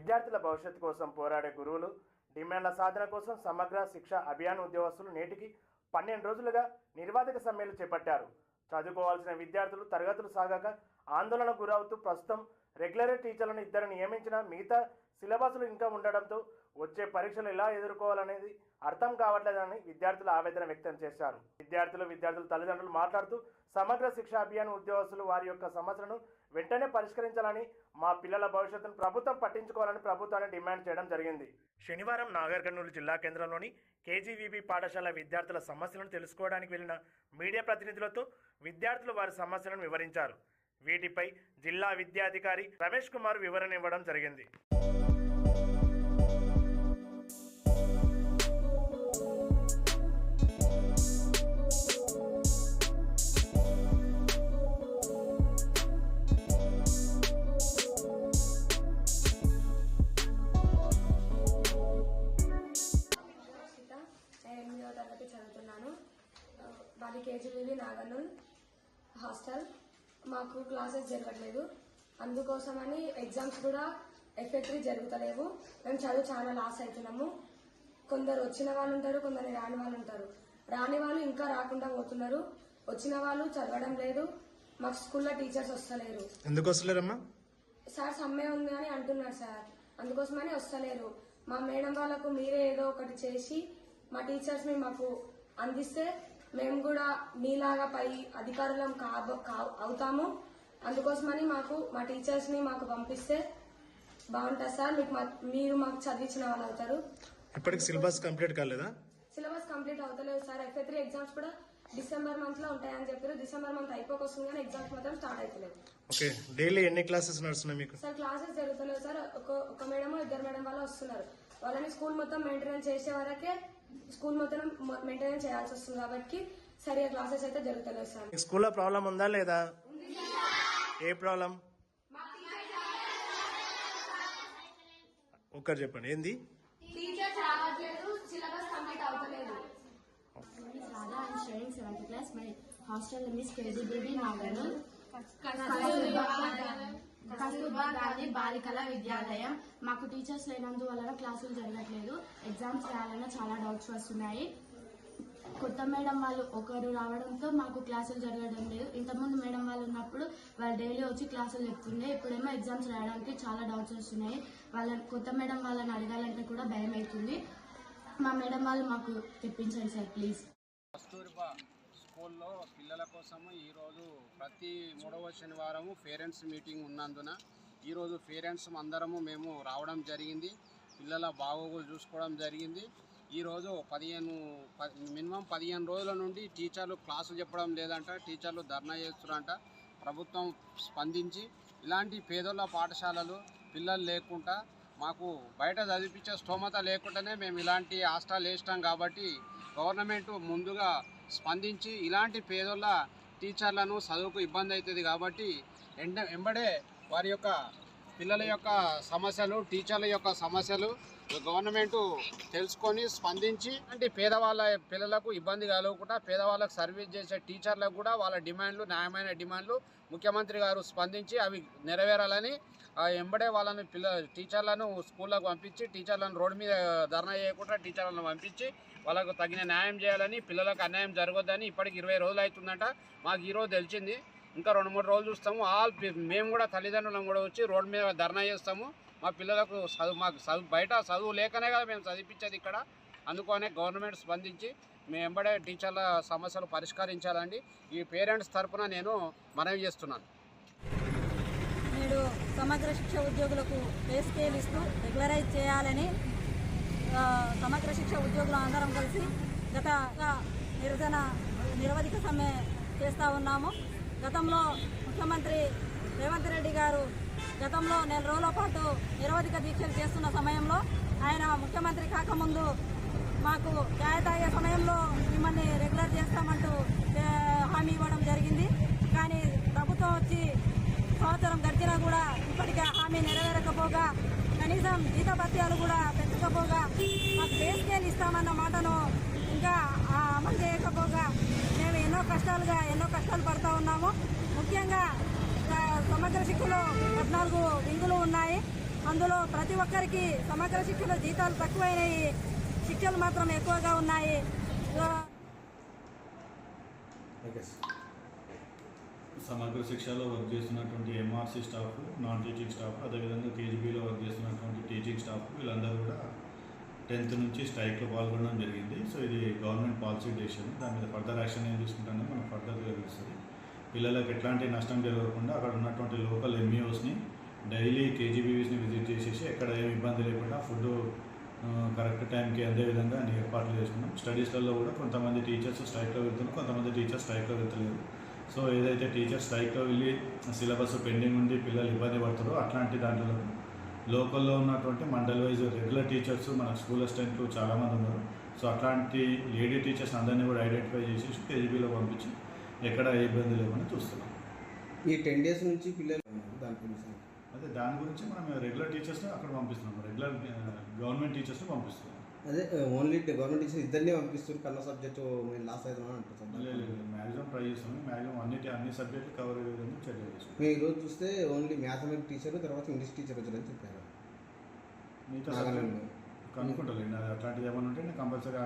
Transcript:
విద్యార్థుల భవిష్యత్తు కోసం పోరాడే గురువులు డిమాండ్ల సాధన కోసం సమగ్ర శిక్ష అభియాన్ ఉద్యోగస్తులు నేటికి పన్నెండు రోజులుగా నిర్వాధక సమ్మెలు చేపట్టారు. చదువుకోవాల్సిన విద్యార్థులు తరగతులు సాగాక ఆందోళనకు గురవుతూ ప్రస్తుతం రెగ్యులర్ టీచర్లను ఇద్దరు నియమించిన మిగతా సిలబస్లు ఇంకా ఉండడంతో వచ్చే పరీక్షలు ఎలా ఎదుర్కోవాలనేది అర్థం కావట్లేదని విద్యార్థులు ఆవేదన వ్యక్తం చేశారు. విద్యార్థులు విద్యార్థుల తల్లిదండ్రులు మాట్లాడుతూ సమగ్ర శిక్ష అభియాన్ ఉద్యోగస్తులు వారి యొక్క సమస్యలను వెంటనే పరిష్కరించాలని మా పిల్లల భవిష్యత్తును ప్రభుత్వం పట్టించుకోవాలని ప్రభుత్వాన్ని డిమాండ్ చేయడం జరిగింది. శనివారం నాగర్ కర్నూలు జిల్లా కేంద్రంలోని కేజీవీబీ పాఠశాల విద్యార్థుల సమస్యలను తెలుసుకోవడానికి వెళ్ళిన మీడియా ప్రతినిధులతో విద్యార్థులు వారి సమస్యలను వివరించారు. వీటిపై జిల్లా విద్యాధికారి రమేష్ కుమార్ వివరణ ఇవ్వడం జరిగింది. మాది కేజీబీబీ నాగనూల్ హాస్టల్. మాకు క్లాసెస్ జరగట్లేదు. అందుకోసమని ఎగ్జామ్స్ కూడా ఎఫెక్ట్ జరుగుతలేవు. మేము చదువు చాలా లాస్ అవుతున్నాము కొందరు వచ్చిన వాళ్ళు ఉంటారు కొందరు రాని వాళ్ళు ఉంటారు. రాని వాళ్ళు ఇంకా రాకుండా పోతున్నారు. వచ్చిన వాళ్ళు చదవడం లేదు. మాకు స్కూల్లో టీచర్స్ వస్తలేరు. ఎందుకు వస్తలేరమ్మా? సార్ సమ్మె ఉంది అని అంటున్నారు సార్. అందుకోసమని వస్తలేరు. మా మేడం వాళ్ళకు మీరే ఏదో ఒకటి చేసి మా టీచర్స్ని మాకు అందిస్తే మేము కూడా మీలాగా పై అధికారులం కాబ అవుతాము. అందుకోసమని మాకు మా టీచర్స్ని మాకు పంపిస్తే బాగుంటుంది సార్. మీకు మీరు మాకు చదివించిన వాళ్ళు అవుతారు. ఇప్పటికి సిలబస్ కంప్లీట్ కాలేదా? సిలబస్ కంప్లీట్ అవుతలేదు సార్. ఎఫ్ఏ త్రీ ఎగ్జామ్స్ కూడా డిసెంబర్ మంత్లో ఉంటాయని చెప్పారు. డిసెంబర్ మంత్ అయిపోకొస్తుంది కానీ ఎగ్జామ్స్ మాత్రం స్టార్ట్ అవుతలేదు ఓకే. డైలీ ఎన్ని క్లాసెస్ నడుస్తున్నాయి మీకు? సార్ క్లాసెస్ జరుగుతలేవు సార్. ఒక ఒక మేడం ఇద్దరు మేడం వాళ్ళు వస్తున్నారు. వాళ్ళని స్కూల్ మొత్తం మెయింటెనెన్స్ చేసే వరకే స్కూల్ మొత్తం మెయింటెనెన్స్ చేయాల్సి వస్తుంది కాబట్టి సరిగా క్లాసెస్ అయితే జరుగుతలేవు సార్. స్కూల్లో ప్రాబ్లం ఉందా లేదా? ఏ ప్రాబ్లం? ఒక్కరు చెప్పండి ఏంది? టీచర్స్ రావట్లేదు సిలబస్ కంప్లీట్ కస్తూర్బా గాంధీ బాలికల విద్యాలయం. మాకు టీచర్స్ లేనందువలన క్లాసులు జరగట్లేదు. ఎగ్జామ్స్ రాయాలన్నా చాలా డౌట్స్ వస్తున్నాయి. కొత్త మేడం వాళ్ళు ఒకరు రావడంతో మాకు క్లాసులు జరగడం లేదు. ఇంతకుముందు మేడం వాళ్ళు ఉన్నప్పుడు వాళ్ళు డైలీ వచ్చి క్లాసులు చెప్తుండే. ఇప్పుడేమో ఎగ్జామ్స్ రాయడానికి చాలా డౌట్స్ వస్తున్నాయి. వాళ్ళని కొత్త మేడం వాళ్ళని అడగాలంటే కూడా భయం అవుతుంది. మా మేడం వాళ్ళు మాకు తెప్పించండి సార్ ప్లీజ్. కస్తూర్బా స్కూల్లో పిల్లల కోసము ఈరోజు ప్రతి మూడవ శనివారము పేరెంట్స్ మీటింగ్ ఉన్నందున ఈరోజు పేరెంట్స్ అందరము మేము రావడం జరిగింది. పిల్లల బాగోగులు చూసుకోవడం జరిగింది. ఈరోజు పదిహేను మినిమం పదిహేను రోజుల నుండి టీచర్లు క్లాసులు చెప్పడం లేదంట టీచర్లు ధర్నా చేస్తున్నారంట ప్రభుత్వం స్పందించి ఇలాంటి పేదోళ్ళ పాఠశాలలు పిల్లలు లేకుండా మాకు బయట చదివించే స్తోమత లేకుండానే మేము ఇలాంటి హాస్టల్ వేసినాం కాబట్టి గవర్నమెంట్ ముందుగా స్పందించి ఇలాంటి పేదోళ్ళ టీచర్లను చదువుకు ఇబ్బంది అవుతుంది కాబట్టి ఎండ వెంబడే వారి యొక్క పిల్లల యొక్క సమస్యలు టీచర్ల యొక్క సమస్యలు గవర్నమెంట్ తెలుసుకొని స్పందించి అంటే పేదవాళ్ళ పిల్లలకు ఇబ్బంది కలగకుండా పేదవాళ్ళకు సర్వీస్ చేసే టీచర్లకు కూడా వాళ్ళ డిమాండ్లు న్యాయమైన డిమాండ్లు ముఖ్యమంత్రి గారు స్పందించి అవి నెరవేరాలని ఎంబడే వాళ్ళని పిల్ల టీచర్లను స్కూళ్ళకు పంపించి టీచర్లను రోడ్డు మీద ధర్నా చేయకుండా టీచర్లను పంపించి వాళ్ళకు తగిన న్యాయం చేయాలని పిల్లలకు అన్యాయం జరగొద్దని ఇప్పటికి ఇరవై రోజులు అవుతుందంట. మాకు ఈరోజు తెలిసింది. ఇంకా రెండు మూడు రోజులు చూస్తాము. ఆల్ మేము కూడా తల్లిదండ్రులను కూడా వచ్చి రోడ్డు మీద ధర్నా చేస్తాము. మా పిల్లలకు చదువు మాకు చదువు బయట చదువు లేకనే కదా మేము చదివించేది ఇక్కడ. అందుకనే గవర్నమెంట్ స్పందించి మేము ఎంబడే టీచర్ల సమస్యలు పరిష్కరించాలండి. ఈ పేరెంట్స్ తరఫున నేను మనవి చేస్తున్నాను. నేడు సమగ్ర శిక్ష ఉద్యోగులకు పే స్కేల్ ఇస్తూ రెగ్యులరైజ్ చేయాలని సమగ్ర శిక్ష ఉద్యోగులు అందరం కలిసి గత నిరసన నిరవధిక సమ్మె చేస్తూ ఉన్నాము. గతంలో ముఖ్యమంత్రి రేవంత్ రెడ్డి గారు గతంలో నెల రోజుల పాటు నిరవధిక దీక్షలు చేస్తున్న సమయంలో ఆయన ముఖ్యమంత్రి కాకముందు మాకు న్యాయ సమయంలో మిమ్మల్ని రెగ్యులర్ చేస్తామంటూ హామీ ఇవ్వడం జరిగింది. కానీ ప్రభుత్వం వచ్చి సంవత్సరం గడిచినా కూడా ఇప్పటికే హామీ నెరవేరకపోగా కనీసం జీతభత్యాలు కూడా పెంచకపోగా మాకు బేస్కేలు ఇస్తామన్న మాటను ఇంకా అమలు చేయకపోగా ఎన్నో కష్టాలుగా ఎన్నో కష్టాలు పడుతూ ఉన్నాము. ముఖ్యంగా సమగ్ర శిక్షలో పద్నాలుగు వింగులు ఉన్నాయి. అందులో ప్రతి ఒక్కరికి సమగ్ర శిక్షణ జీతాలు తక్కువైనాయి శిక్షలు మాత్రం ఎక్కువగా ఉన్నాయి. సమగ్ర శిక్షలో వర్క్ చేస్తున్నటువంటి MRC staff non teaching staff అదేవిధంగా కేజీబీలో వర్క్ చేస్తున్నటువంటి టీచింగ్ స్టాఫ్ వీళ్ళందరూ కూడా టెన్త్ నుంచి స్ట్రైక్లో పాల్గొనడం జరిగింది. సో ఇది గవర్నమెంట్ పాలసీ డెసిషన్. దాని మీద ఫర్దర్ యాక్షన్ ఏం తీసుకుంటానో మనకు ఫర్దర్గా తెలుస్తుంది. పిల్లలకు ఎట్లాంటి నష్టం జరగకుండా అక్కడ ఉన్నటువంటి లోకల్ ఎంఈఓస్ని డైలీ కేజీబీవీస్ని విజిట్ చేసేసి ఎక్కడ ఏమి ఇబ్బంది లేకుండా ఫుడ్ కరెక్ట్ టైంకి అందే విధంగా అన్ని ఏర్పాట్లు చేసుకున్నాం. స్టడీస్లలో కూడా కొంతమంది టీచర్స్ స్ట్రైక్లో వెళ్తున్నారు కొంతమంది టీచర్స్ స్ట్రైక్లో వెళ్తలేరు. సో ఏదైతే టీచర్స్ స్ట్రైక్లో వెళ్ళి సిలబస్ పెండింగ్ ఉండి పిల్లలు ఇబ్బంది పడతారో అట్లాంటి దాంట్లో లోకల్లో ఉన్నటువంటి మండల్ వైజ్ రెగ్యులర్ టీచర్స్ మన స్కూల్ అసిస్టెంట్లు చాలామంది ఉన్నారు. సో అట్లాంటి లేడీ టీచర్స్ అందరినీ కూడా ఐడెంటిఫై చేసి కేజీబీలో పంపించి ఎక్కడ ఏ ఇబ్బంది లేకుండా చూస్తున్నాం. ఈ టెన్ డేస్ నుంచి పిల్లలు దాని గురించి అదే దాని గురించి మనం రెగ్యులర్ టీచర్స్ని అక్కడ పంపిస్తున్నాం. రెగ్యులర్ గవర్నమెంట్ టీచర్స్ని పంపిస్తున్నాం. అదే ఓన్లీ గవర్నమెంట్ టీచర్ ఇద్దరిని పంపిస్తారు కన్న సబ్జెక్టు లాస్ అవుతున్నాం అంటున్నాం మ్యాక్సిమం ట్రై చేస్తాం మ్యాక్సిమం అన్నిటి అన్ని సబ్జెక్టులు కవర్ అయ్యే విధంగా మేము ఈరోజు చూస్తే ఓన్లీ మ్యాథమెటిక్స్ టీచర్ తర్వాత ఇంగ్లీష్ టీచర్ వచ్చారని చెప్పారు మిగతా నాగాలాండ్లో. కనుక్కుంటలేండి అది అట్లాంటిది ఏమైనా ఉంటే నేను కంపల్సరీ